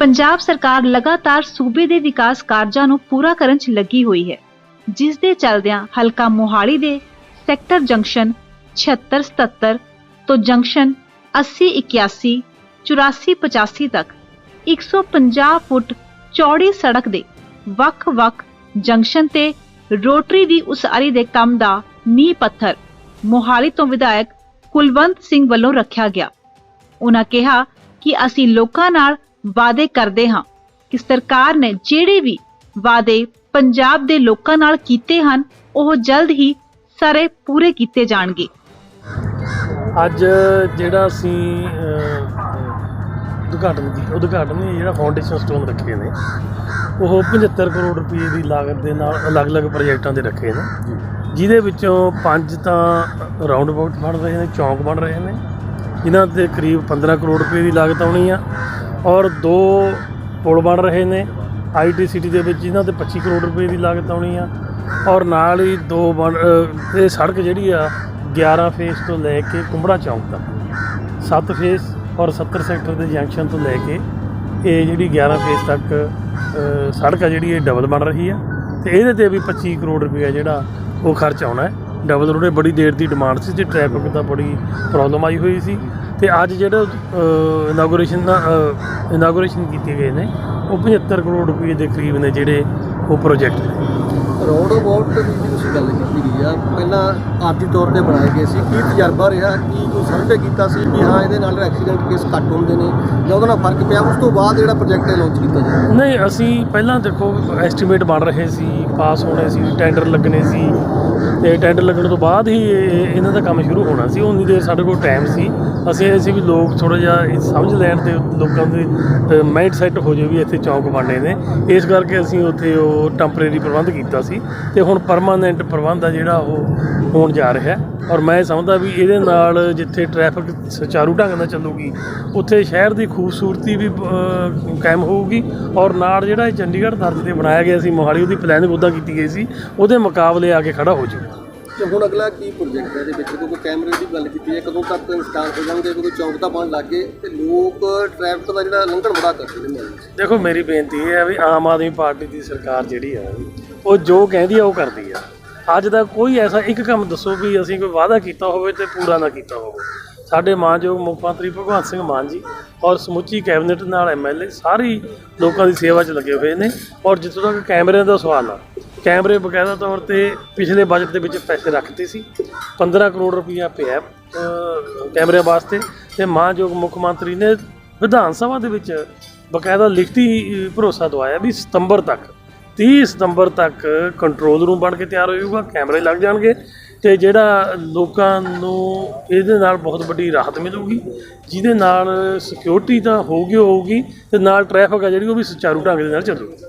ਪੰਜਾਬ ਸਰਕਾਰ ਲਗਾਤਾਰ ਸੂਬੇ ਦੇ ਵਿਕਾਸ ਕਾਰਜਾਂ ਨੂੰ ਪੂਰਾ ਕਰਨ 'ਚ ਲੱਗੀ ਹੋਈ ਹੈ, ਜਿਸ ਦੇ ਚੱਲਦਿਆਂ ਹਲਕਾ ਮੋਹਾਲੀ ਦੇ ਸੈਕਟਰ ਜੰਕਸ਼ਨ 7677 ਤੋਂ ਜੰਕਸ਼ਨ 8081 8485 ਤੱਕ 150 ਫੁੱਟ ਚੌੜੀ ਸੜਕ ਦੇ ਵੱਖ-ਵੱਖ ਜੰਕਸ਼ਨ ਤੇ ਰੋਟਰੀ ਦੀ ਉਸਾਰੀ ਦੇ ਕੰਮ ਦਾ ਨੀਂਹ ਪੱਥਰ ਮੋਹਾਲੀ ਤੋਂ ਵਿਧਾਇਕ ਕੁਲਵੰਤ ਸਿੰਘ ਵੱਲੋਂ ਰੱਖਿਆ ਗਿਆ। ਉਹਨਾਂ ਕਿਹਾ ਕਿ ਅਸੀਂ ਲੋਕਾਂ ਨਾਲ ਵਾਅਦੇ ਕਰਦੇ ਹਾਂ ਕਿ ਸਰਕਾਰ ਨੇ ਜਿਹੜੇ ਵੀ ਵਾਅਦੇ ਪੰਜਾਬ ਦੇ ਲੋਕਾਂ ਨਾਲ ਕੀਤੇ ਹਨ ਉਹ ਜਲਦ ਹੀ ਸਾਰੇ ਪੂਰੇ ਕੀਤੇ ਜਾਣਗੇ। ਅੱਜ ਜਿਹੜਾ ਅਸੀਂ ਉਦਘਾਟਨ ਕੀ ਉਦਘਾਟਨ ਨਹੀਂ ਜਿਹੜਾ ਫਾਊਂਡੇਸ਼ਨ ਸਟੋਨ ਰੱਖੇ ਨੇ ਉਹ 75 ਕਰੋੜ ਰੁਪਏ ਦੀ ਲਾਗਤ ਦੇ ਨਾਲ ਅਲੱਗ-ਅਲੱਗ ਪ੍ਰੋਜੈਕਟਾਂ ਦੇ ਰੱਖੇ ਨੇ। ਜਿਹਦੇ ਵਿੱਚੋਂ ਪੰਜ ਤਾਂ ਰਾਉਂਡ ਅਬਾਊਟ ਬਣ ਰਹੇ ਨੇ ਚੌਂਕ ਬਣ ਰਹੇ ਨੇ। ਜਿਨ੍ਹਾਂ ਤੇ ਕਰੀਬ 15 ਕਰੋੜ ਰੁਪਏ ਦੀ ਲਾਗਤ ਆਉਣੀ ਆ। ਔਰ ਦੋ ਪੁਲ ਬਣ ਰਹੇ ਨੇ। ਆਈਟੀ ਸਿਟੀ ਦੇ ਵਿੱਚ ਜਿਨ੍ਹਾਂ ਤੇ 25 ਕਰੋੜ ਰੁਪਏ ਦੀ ਲਾਗਤ ਆਉਣੀ ਆ। ਔਰ ਨਾਲ ਹੀ ਦੋ ਬਣ ਇਹ ਸੜਕ ਜਿਹੜੀ ਆ 11 ਫੇਸ ਤੋਂ ਲੈ ਕੇ ਕੁੰਬੜਾ ਚੌਂਕ ਤੱਕ। 7 ਫੇਸ ਔਰ 70 ਸੈਕਟਰ ਦੇ ਜੰਕਸ਼ਨ ਤੋਂ ਲੈ ਕੇ ਇਹ ਜਿਹੜੀ 11 ਫੇਸ ਤੱਕ ਸੜਕ ਆ ਜਿਹੜੀ, ਇਹ ਡਬਲ ਬਣ ਰਹੀ ਆ। ਤੇ ਇਹਦੇ ਤੇ ਵੀ 25 ਕਰੋੜ ਰੁਪਏ ਜਿਹੜਾ ਉਹ ਖਰਚ ਆਉਣਾ ਹੈ। ਡਬਲ ਰੋਡ ਇਹ ਬੜੀ ਦੇਰ ਦੀ ਡਿਮਾਂਡ ਸੀ, ਤੇ ਟ੍ਰੈਫਿਕ ਦਾ ਬੜੀ ਪ੍ਰੋਬਲਮ ਆਈ ਹੋਈ ਸੀ। ਤੇ ਅੱਜ ਜਿਹੜਾ ਇਨਾਗੋਰੇਸ਼ਨ ਦਾ ਇਨਾਗੋਰੇਸ਼ਨ ਕੀਤੇ ਗਏ ਨੇ, ਉਹ 75 ਕਰੋੜ ਰੁਪਏ ਦੇ ਕਰੀਬ ਨੇ ਜਿਹੜੇ ਉਹ ਪ੍ਰੋਜੈਕਟ ਨੇ। ਰੋਡ ਅਬਾਊਟ ਦੀ ਤੁਸੀਂ ਗੱਲ ਕੀਤੀ ਗਈ ਆ। ਪਹਿਲਾਂ ਆਰਜੀ ਤੌਰ ਤੇ ਬਣਾਏ ਗਏ ਸੀ ਕੀ ਤਜਰਬਾ ਰਿਹਾ ਕੀ ਕੋਈ ਸਰਵੇ ਕੀਤਾ ਸੀ ਵੀ ਹਾਂ, ਇਹਦੇ ਨਾਲ ਐਕਸੀਡੈਂਟ ਕੇਸ ਘੱਟ ਹੁੰਦੇ ਨੇ ਜਾਂ ਉਹਦੇ ਨਾਲ ਫ਼ਰਕ ਪਿਆ। ਉਸ ਤੋਂ ਬਾਅਦ ਜਿਹੜਾ ਪ੍ਰੋਜੈਕਟ ਹੈ ਲਾਂਚ ਕੀਤਾ ਜਾਵੇ ਨਹੀਂ, ਅਸੀਂ ਪਹਿਲਾਂ ਦੇਖੋ ਐਸਟੀਮੇਟ ਬਣ ਰਹੇ ਸੀ ਪਾਸ ਹੋਣੇ ਸੀ ਟੈਂਡਰ ਲੱਗਣੇ ਸੀ। ਤੇ ਟੈਂਡਰ ਲੱਗਣ ਤੋਂ ਬਾਅਦ ਹੀ ਇਹ- ਇਹਨਾਂ ਦਾ ਕੰਮ ਸ਼ੁਰੂ ਹੋਣਾ ਸੀ। ਉਨੀ ਦੇਰ ਸਾਡੇ ਕੋਲ ਟਾਈਮ ਸੀ। ਅਸੀਂ ਇਹ ਸੀ ਵੀ ਲੋਕ ਥੋੜਾ ਜਿਹਾ ਇਹ ਸਮਝ ਲੈਣ ਤੇ ਲੋਕਾਂ ਦੇ ਮਾਈਂਡ ਸੈੱਟ ਹੋ ਜਾਵੇ ਵੀ ਇੱਥੇ ਚੌਂਕ ਬਣਨੇ ਨੇ। ਇਸ ਕਰਕੇ ਅਸੀਂ ਉੱਥੇ ਉਹ ਟੈਂਪਰੇਰੀ ਪ੍ਰਬੰਧ ਕੀਤਾ ਸੀ। ਤੇ ਹੁਣ ਪਰਮਾਨੈਂਟ ਪ੍ਰਬੰਧ ਆ ਜਿਹੜਾ ਉਹ ਹੋਣ ਜਾ ਰਿਹਾ ਹੈ। ਔਰ ਮੈਂ ਸਮਝਦਾ ਵੀ ਇਹਦੇ ਨਾਲ ਜਿੱਥੇ ਟ੍ਰੈਫਿਕ ਸੁਚਾਰੂ ਢੰਗ ਨਾਲ ਚੱਲੂਗੀ ਉੱਥੇ ਸ਼ਹਿਰ ਦੀ ਖੂਬਸੂਰਤੀ ਵੀ ਕਾਇਮ ਹੋਊਗੀ। ਔਰ ਨਾਲ ਜਿਹੜਾ ਇਹ ਚੰਡੀਗੜ੍ਹ ਦਰਜ ਤੇ ਬਣਾਇਆ ਗਿਆ ਸੀ ਮੋਹਾਲੀ ਉਹਦੀ ਪਲੈਨਿੰਗ ਉੱਦਾਂ ਕੀਤੀ ਗਈ ਸੀ ਉਹਦੇ ਮੁਕਾਬਲੇ ਆ ਕੇ ਖੜਾ ਹੋ ਜਾਊਗਾ ਤੇ ਹੁਣ ਅਗਲਾ ਕੀ ਪ੍ਰੋਜੈਕਟ ਹੈ ਇਹਦੇ ਵਿੱਚ? ਕਿਉਂਕਿ ਕੈਮਰੇ ਦੀ ਗੱਲ ਕੀਤੀ ਹੈ ਕਦੋਂ ਤੱਕ ਇੰਸਟਾਲ ਹੋ ਜਾਣਗੇ? ਕਿਉਂਕਿ ਚੌਂਕ ਤਾਂ ਬਣ ਲੱਗ ਗਏ ਤੇ ਲੋਕ ਟ੍ਰੈਫਿਕ ਦਾ ਜਿਹੜਾ ਲੰਘਣ ਬੜਾ ਕਰਦੇ ਨੇ। ਦੇਖੋ ਮੇਰੀ ਬੇਨਤੀ ਇਹ ਹੈ ਵੀ ਆਮ ਆਦਮੀ ਪਾਰਟੀ ਦੀ ਸਰਕਾਰ ਜਿਹੜੀ ਆ ਉਹ ਜੋ ਕਹਿੰਦੀ ਆ ਉਹ ਕਰਦੀ ਆ। ਅੱਜ ਦਾ ਕੋਈ ਐਸਾ ਇੱਕ ਕੰਮ ਦੱਸੋ ਵੀ ਅਸੀਂ ਕੋਈ ਵਾਅਦਾ ਕੀਤਾ ਹੋਵੇ ਤੇ ਪੂਰਾ ਨਾ ਕੀਤਾ ਹੋਵੇ। ਸਾਡੇ ਮਾਨਯੋਗ ਮੁੱਖ ਮੰਤਰੀ ਭਗਵੰਤ ਸਿੰਘ ਮਾਨ ਜੀ ਔਰ ਸਮੁੱਚੀ ਕੈਬਨਿਟ ਨਾਲ ਐਮਐਲਏ ਸਾਰੀ ਲੋਕਾਂ ਦੀ ਸੇਵਾ 'ਚ ਲੱਗੇ ਹੋਏ ਨੇ ਔਰ ਜਿੱਥੋਂ ਤੱਕ ਕੈਮਰਿਆਂ ਦਾ ਸਵਾਲ ਆ ਕੈਮਰੇ ਬਕਾਇਦਾ ਤੌਰ ਤੇ ਪਿਛਲੇ ਬਜਟ ਦੇ ਵਿੱਚ ਪੈਸੇ ਰੱਖਤੇ ਸੀ। 15 ਕਰੋੜ ਰੁਪਈਆ ਪਿਆ ਅ, ਕੈਮਰਿਆਂ ਵਾਸਤੇ ਤੇ ਮਾਨਯੋਗ ਮੁੱਖ ਮੰਤਰੀ ਨੇ ਵਿਧਾਨ ਸਭਾ ਦੇ ਵਿੱਚ ਬਕਾਇਦਾ ਲਿਖਤੀ ਭਰੋਸਾ ਦਵਾਇਆ ਵੀ ਸਤੰਬਰ ਤੱਕ 30 ਸਤੰਬਰ ਤੱਕ ਕੰਟਰੋਲ ਰੂਮ ਬਣ ਕੇ ਤਿਆਰ ਹੋ ਕੈਮਰੇ ਲੱਗ ਜਾਣਗੇ ਤੇ ਜਿਹੜਾ ਲੋਕਾਂ ਨੂੰ ਇਹਦੇ ਨਾਲ ਬਹੁਤ ਵੱਡੀ ਰਾਹਤ ਮਿਲੂਗੀ, ਜਿਹਦੇ ਨਾਲ ਸਿਕਿਉਰਿਟੀ ਤਾਂ ਹੋਊਗੀ ਹੋਊਗੀ ਤੇ ਨਾਲ ਟ੍ਰੈਫਿਕ ਆ ਜਿਹੜੀ ਉਹ ਵੀ ਸੁਚਾਰੂ ਢੰਗ ਦੇ ਨਾਲ ਚੱਲੂਗੀ।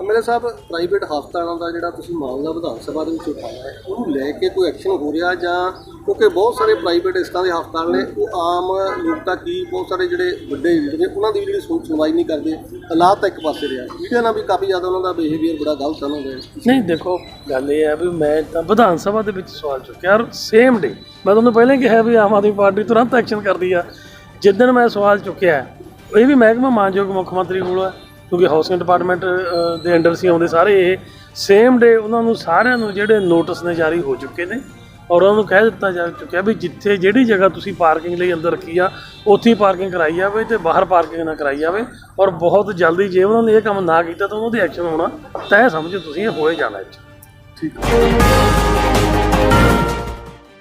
ਐਮਐਲਏ ਸਾਹਿਬ ਪ੍ਰਾਈਵੇਟ ਹਸਪਤਾਲਾਂ ਦਾ ਜਿਹੜਾ ਤੁਸੀਂ ਮਾਮਲਾ ਵਿਧਾਨ ਸਭਾ ਦੇ ਵਿੱਚ ਉਠਾਇਆ ਹੈ, ਉਹਨੂੰ ਲੈ ਕੇ ਕੋਈ ਐਕਸ਼ਨ ਹੋ ਰਿਹਾ ਜਾਂ ਕਿਉਂਕਿ ਬਹੁਤ ਸਾਰੇ ਪ੍ਰਾਈਵੇਟ ਇਸ ਤਰ੍ਹਾਂ ਦੇ ਹਸਪਤਾਲ ਨੇ, ਉਹ ਆਮ ਲੋਕ ਤਾਂ ਕੀ ਬਹੁਤ ਸਾਰੇ ਜਿਹੜੇ ਵੱਡੇ ਲੀਡਰ ਨੇ, ਉਹਨਾਂ ਦੀ ਵੀ ਜਿਹੜੀ ਸੁਣ- ਸੁਣਵਾਈ ਨਹੀਂ ਕਰਦੇ, ਹਾਲਾਤ ਤਾਂ ਇੱਕ ਪਾਸੇ ਰਿਹਾ। ਮੀਡੀਆ ਨਾਲ ਵੀ ਕਾਫੀ ਜ਼ਿਆਦਾ ਉਹਨਾਂ ਦਾ ਬਿਹੇਵੀਅਰ ਬੜਾ ਗਲਤ ਹੈ ਉਹਨਾਂ ਨਹੀਂ, ਦੇਖੋ, ਗੱਲ ਇਹ ਹੈ ਵੀ ਮੈਂ ਤਾਂ ਵਿਧਾਨ ਸਭਾ ਦੇ ਵਿੱਚ ਸਵਾਲ ਚੁੱਕਿਆ, ਔਰ ਸੇਮ ਡੇ ਮੈਂ ਤੁਹਾਨੂੰ ਪਹਿਲਾਂ ਹੀ ਕਿਹਾ ਵੀ ਆਮ ਆਦਮੀ ਪਾਰਟੀ ਤੁਰੰਤ ਐਕਸ਼ਨ ਕਰਦੀ ਆ। ਜਿੱਦਣ ਮੈਂ ਸਵਾਲ ਚੁੱਕਿਆ, ਇਹ ਵੀ ਮਹਿਕਮਾ ਮਾਨਯੋਗ ਮੁੱਖ ਮੰਤਰੀ ਕੋਲ ਆ, ਕਿਉਂਕਿ ਹਾਊਸਿੰਗ ਡਿਪਾਰਟਮੈਂਟ ਦੇ ਅੰਡਰ ਸੀ, ਆਉਂਦੇ ਸਾਰੇ ਇਹ ਸੇਮ ਡੇ ਉਹਨਾਂ ਨੂੰ ਸਾਰਿਆਂ ਨੂੰ ਜਿਹੜੇ ਨੋਟਿਸ ਨੇ ਜਾਰੀ ਹੋ ਚੁੱਕੇ ਨੇ। ਔਰ ਉਹਨਾਂ ਨੂੰ ਕਹਿ ਦਿੱਤਾ ਜਾ ਚੁੱਕਿਆ ਵੀ ਜਿੱਥੇ ਜਿਹੜੀ ਜਗ੍ਹਾ ਤੁਸੀਂ ਪਾਰਕਿੰਗ ਲਈ ਅੰਦਰ ਰੱਖੀ ਆ, ਉੱਥੇ ਹੀ ਪਾਰਕਿੰਗ ਕਰਾਈ ਜਾਵੇ ਤੇ ਬਾਹਰ ਪਾਰਕਿੰਗ ਨਾ ਕਰਾਈ ਜਾਵੇ ਔਰ ਬਹੁਤ ਜਲਦੀ ਜੇ ਉਹਨਾਂ ਨੇ ਇਹ ਕੰਮ ਨਾ ਕੀਤਾ ਤਾਂ ਉਹਨਾਂ ਦੇ ਐਕਸ਼ਨ ਹੋਣਾ ਤੈਅ ਸਮਝੋ ਤੁਸੀਂ ਇਹ ਹੋਏ ਜਾਣਾ ਇੱਥੇ। ਠੀਕ